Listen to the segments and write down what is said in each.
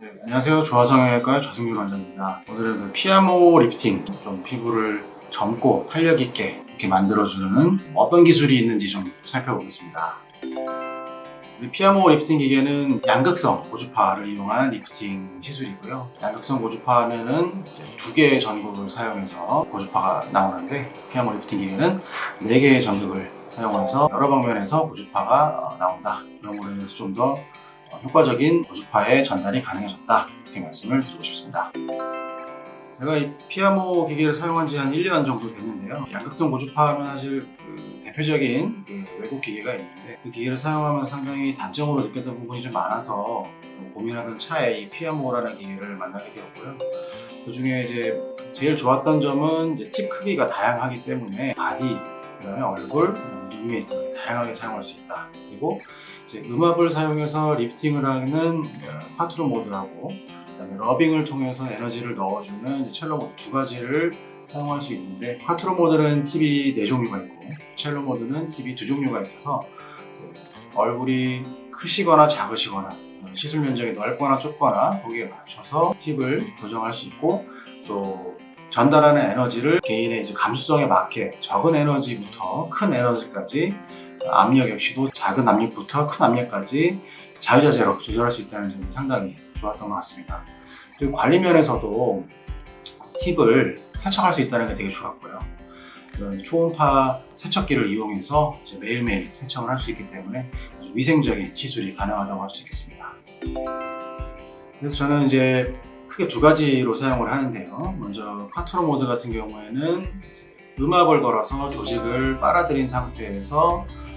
네, 안녕하세요. 조화성형외과 좌승준 원장입니다. 오늘은 그 피아모 리프팅, 좀 피부를 젊고 탄력 있게 이렇게 만들어주는 어떤 기술이 있는지 좀 살펴보겠습니다. 피아모 리프팅 기계는 양극성 고주파를 이용한 리프팅 시술이고요. 양극성 고주파 하면은 두 개의 전극을 사용해서 고주파가 나오는데 피아모 리프팅 기계는 네 개의 전극을 사용해서 여러 방면에서 고주파가 어, 나온다. 그런 걸로 인해서 좀더 어, 효과적인 고주파의 전달이 가능해졌다. 이렇게 말씀을 드리고 싶습니다. 제가 이 피아모 기계를 사용한 지 한 1년 정도 됐는데요. 양극성 고주파 하면 사실 그 대표적인 그 외국 기계가 있는데 그 기계를 사용하면 상당히 단점으로 느꼈던 부분이 좀 많아서 좀 고민하던 차에 이 피아모라는 기계를 만나게 되었고요. 그 중에 이제 제일 좋았던 점은 이제 팁 크기가 다양하기 때문에 바디, 그 다음에 얼굴, 그다음에 눈 밑, 다양하게 사용할 수 있다. 그리고 이제 음압을 사용해서 리프팅을 하는 어, 콰트로 모드하고 그다음에 러빙을 통해서 에너지를 넣어주는 첼로 모드 두 가지를 사용할 수 있는데 콰트로 모드는 팁이 네 종류가 있고 첼로 모드는 팁이 두 종류가 있어서 얼굴이 크시거나 작으시거나 시술 면적이 넓거나 좁거나 거기에 맞춰서 팁을 조정할 수 있고 또 전달하는 에너지를 개인의 이제 감수성에 맞게 적은 에너지부터 큰 에너지까지 압력 역시도 작은 압력부터 큰 압력까지 자유자재로 조절할 수 있다는 점이 상당히 좋았던 것 같습니다. 그리고 관리 면에서도 팁을 세척할 수 있다는 게 되게 좋았고요. 초음파 세척기를 이용해서 매일매일 세척을 할 수 있기 때문에 아주 위생적인 시술이 가능하다고 할 수 있겠습니다. 그래서 저는 이제 크게 두 가지로 사용을 하는데요. 먼저 카트로 모드 같은 경우에는 음압을 걸어서 조직을 빨아들인 상태에서 어,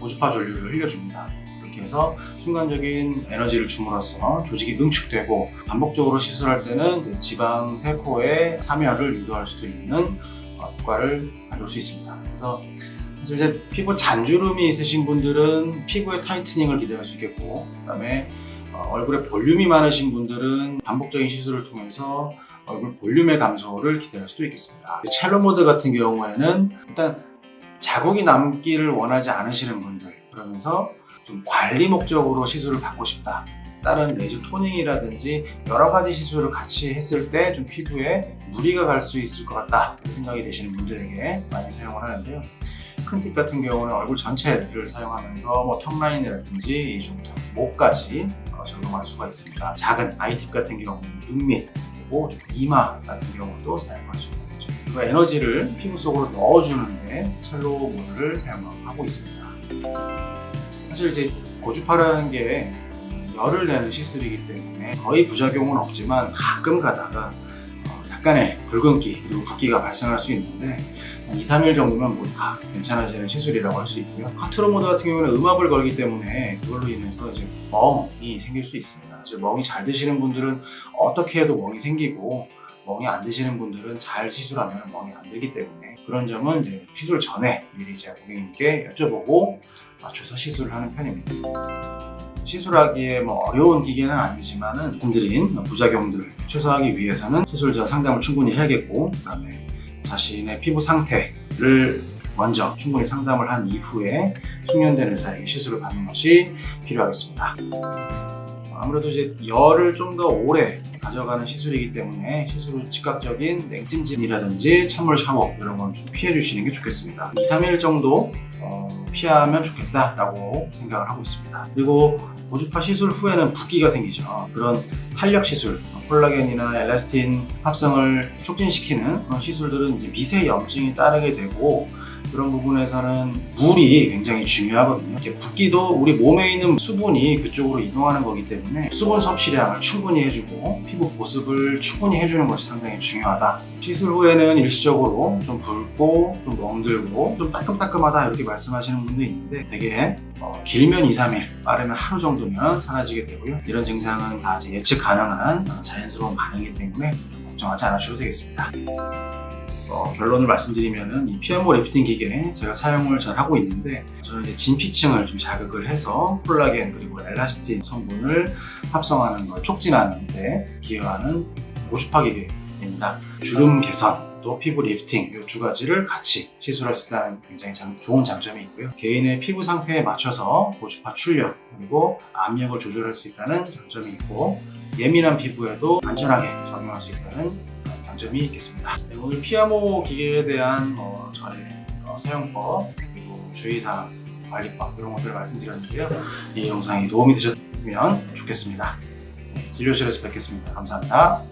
고주파 전류를 흘려줍니다. 이렇게 해서 순간적인 에너지를 줌으로써 조직이 응축되고 반복적으로 시술할 때는 지방 세포의 사멸을 유도할 수도 있는 어, 효과를 가져올 수 있습니다. 그래서 이제 피부 잔주름이 있으신 분들은 피부의 타이트닝을 기대할 수 있겠고, 그다음에 어, 얼굴에 볼륨이 많으신 분들은 반복적인 시술을 통해서 얼굴 볼륨의 감소를 기대할 수도 있겠습니다. 첼로 모드 같은 경우에는 일단 자국이 남기를 원하지 않으시는 분들 그러면서 좀 관리 목적으로 시술을 받고 싶다. 다른 레이저 토닝이라든지 여러 가지 시술을 같이 했을 때 좀 피부에 무리가 갈 수 있을 것 같다 생각이 되시는 분들에게 많이 사용을 하는데요. 큰 팁 같은 경우는 얼굴 전체를 사용하면서 뭐 턱라인이라든지 이중턱, 목까지 어, 적용할 수가 있습니다. 작은 아이팁 같은 경우는 눈밑 그리고 좀 이마 같은 경우도 사용할 있죠. 주 로 에너지를 피부 속으로 넣어주는데 모드를 사용하고 있습니다. 사실 이제 고주파라는 게 열을 내는 시술이기 때문에 거의 부작용은 없지만 가끔 가다가 어, 약간의 붉은기 그리고 붓기가 발생할 수 있는데 한 2, 3일 정도면 모두 다 괜찮아지는 시술이라고 할 수 있고요. 카트로 모드 같은 경우는 음압을 걸기 때문에 그걸로 인해서 이제 멍이 생길 수 있습니다. 멍이 잘 드시는 분들은 어떻게 해도 멍이 생기고 멍이 안 드시는 분들은 잘 시술하면 멍이 안 들기 때문에 그런 점은 이제 시술 전에 미리 제가 고객님께 여쭤보고 맞춰서 시술을 하는 편입니다. 시술하기에 뭐 어려운 기계는 아니지만은 말씀드린 부작용들을 최소화하기 위해서는 시술 전 상담을 충분히 해야겠고 그다음에 자신의 피부 상태를 먼저 충분히 상담을 한 이후에 숙련된 의사에게 시술을 받는 것이 필요하겠습니다. 아무래도 이제 열을 좀 더 오래 가져가는 시술이기 때문에 시술 후 즉각적인 냉찜질이라든지 찬물 샤워 이런 건 좀 피해 주시는 게 좋겠습니다. 2, 3일 정도 어, 피하면 좋겠다라고 생각을 하고 있습니다. 그리고 고주파 시술 후에는 붓기가 생기죠. 그런 탄력 시술, 콜라겐이나 엘라스틴 합성을 촉진시키는 그런 시술들은 이제 미세 염증이 따르게 되고 그런 부분에서는 물이 굉장히 중요하거든요. 붓기도 우리 몸에 있는 수분이 그쪽으로 이동하는 거기 때문에 수분 섭취량을 충분히 해주고 피부 보습을 충분히 해주는 것이 상당히 중요하다. 시술 후에는 일시적으로 좀 붉고 좀 멍들고 좀 따끔따끔하다 이렇게 말씀하시는 분도 있는데 되게 어, 길면 2, 3일, 빠르면 하루 정도면 사라지게 되고요. 이런 증상은 다 예측 가능한 어, 자연스러운 반응이기 때문에 걱정하지 않으셔도 되겠습니다. 어, 결론을 말씀드리면은 이 피아모 리프팅 기계 제가 사용을 잘 하고 있는데 저는 이제 진피층을 좀 자극을 해서 콜라겐 그리고 엘라스틴 성분을 합성하는 걸 촉진하는 데 기여하는 고주파 기계입니다. 주름 개선 또 피부 리프팅 이 두 가지를 같이 시술할 수 있다는 굉장히 장- 좋은 장점이 있고요. 개인의 피부 상태에 맞춰서 고주파 출력 그리고 압력을 조절할 수 있다는 장점이 있고 예민한 피부에도 안전하게 적용할 수 있다는 장점이 있겠습니다. 네, 오늘 피아모 기계에 대한 어, 저의 어, 사용법 그리고 주의사항 관리법 이런 것들을 말씀드렸는데요. 이 영상이 도움이 되셨으면 좋겠습니다. 네, 진료실에서 뵙겠습니다. 감사합니다.